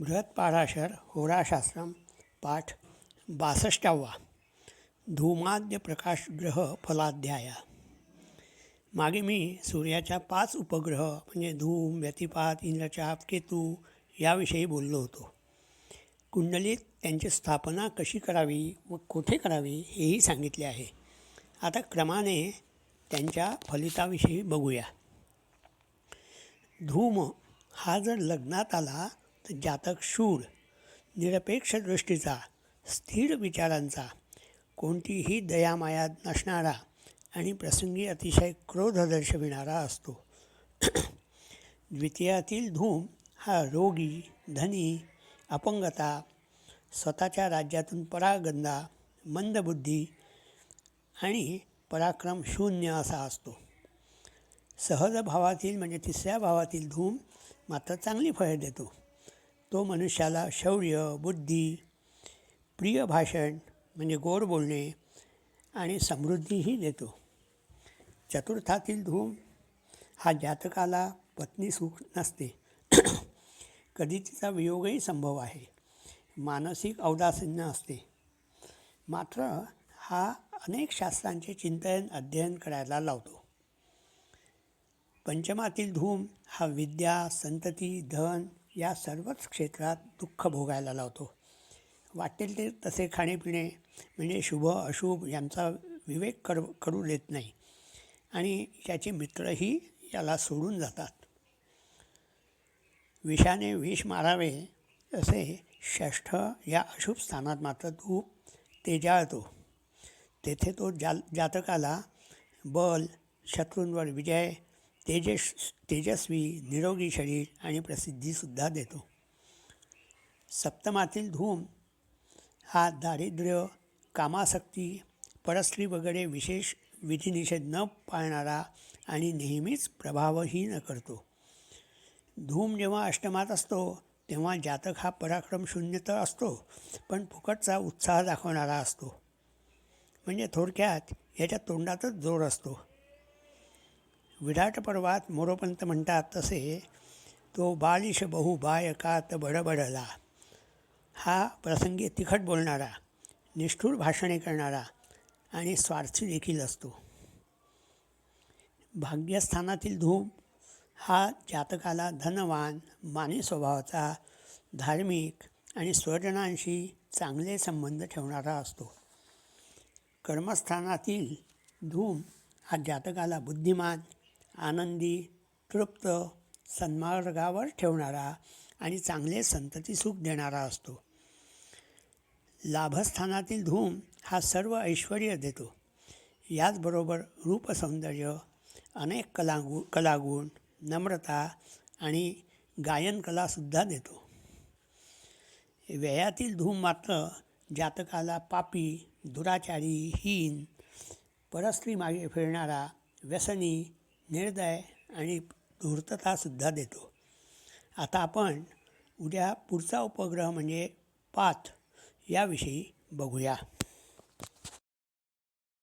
बृहत्पाराशर होराशास्त्रम पाठ बासष्टावा. धूमाद्य प्रकाशग्रह फलाध्याया. मागे मी सूर्याच्या पाच उपग्रह म्हणजे धूम व्यतिपात इंद्रचाप केतू याविषयी बोललो होतो. कुंडलीत त्यांची स्थापना कशी करावी व कुठे करावी हेही सांगितले आहे. आता क्रमाने त्यांच्या फलिताविषयी बघूया. धूम हा जर लग्नात आला तर जातक शूर निरपेक्ष दृष्टीचा स्थिर विचारांचा कोणतीही दयामाया नसणारा आणि प्रसंगी अतिशय क्रोध दर्शविणारा असतो. द्वितीयातील धूम हा रोगी धनी अपंगता स्वतःच्या राज्यातून परागंदा मंदबुद्धी आणि पराक्रम शून्य असा असतो. सहज भावातील म्हणजे तिसऱ्या भावातील धूम मात्र चांगली फळे देतो. तो मनुष्याला शौर्य बुद्धी प्रिय भाषण म्हणजे गोड बोलणे आणि समृद्धीही देतो. चतुर्थातील धूम हा जातकाला पत्नी सुख नसते. कधी तिचा वियोगही संभव आहे. मानसिक औदासीन्य असते. मात्र हा अनेक शास्त्रांचे चिंतन अध्ययन करायला लावतो. पंचमातील धूम हा विद्या संतती धन या सर्वच क्षेत्रात दुःख भोगायला लावतो. वाटेल ते तसे खाणेपिणे म्हणजे शुभ अशुभ यांचा विवेक कर करू देत नाही. आणि याचे मित्रही याला सोडून जातात. विषाने विष मारावे असे षष्ठ या अशुभ स्थानात मात्र धूप तेजाळतो. तेथे तो जा जातकाला बल शत्रूंवर विजय तेजस तेजस्वी निरोगी शरीर आणि प्रसिद्धीसुद्धा देतो. सप्तमातील धूम हा दारिद्र्य कामासक्ती परस्त्री वगैरे विशेष विधिनिषेध न पाळणारा आणि नेहमीच प्रभावहीन करतो. धूम जेव्हा अष्टमात असतो तेव्हा जातक हा पराक्रम शून्य तर असतो पण फुकटचा उत्साह दाखवणारा असतो. म्हणजे थोडक्यात याच्या तोंडातच जोर असतो. विराट पर्वात मोरोपंत म्हणतात तसे तो बालिश बहु बायकात बडबडला. हा प्रसंगी तिखट बोलणारा निष्ठूर भाषणे करणारा आणि स्वार्थी देखील असतो. भाग्यस्थानातील धूम हा जातकाला धनवान मानी स्वभावाचा धार्मिक आणि स्वजनांशी चांगले संबंध ठेवणारा असतो. कर्मस्थानातील धूम हा जातकाला बुद्धिमान आनंदी तृप्त सन्मार्गावर ठेवणारा आणि चांगले संतती सुख देणारा असतो. लाभस्थानातील धूम हा सर्व ऐश्वर देतो. याचबरोबर रूपसौंदर्य अनेक कलागु कलागुण नम्रता आणि गायनकलासुद्धा देतो. व्ययातील धूम मात्र जातकाला पापी दुराचारी हीन परस्त्री मागे फिरणारा व्यसनी निर्दय आणि धूर्ततासुद्धा देतो. आता आपण उद्या पुढचा उपग्रह म्हणजे पाथ याविषयी बघूया.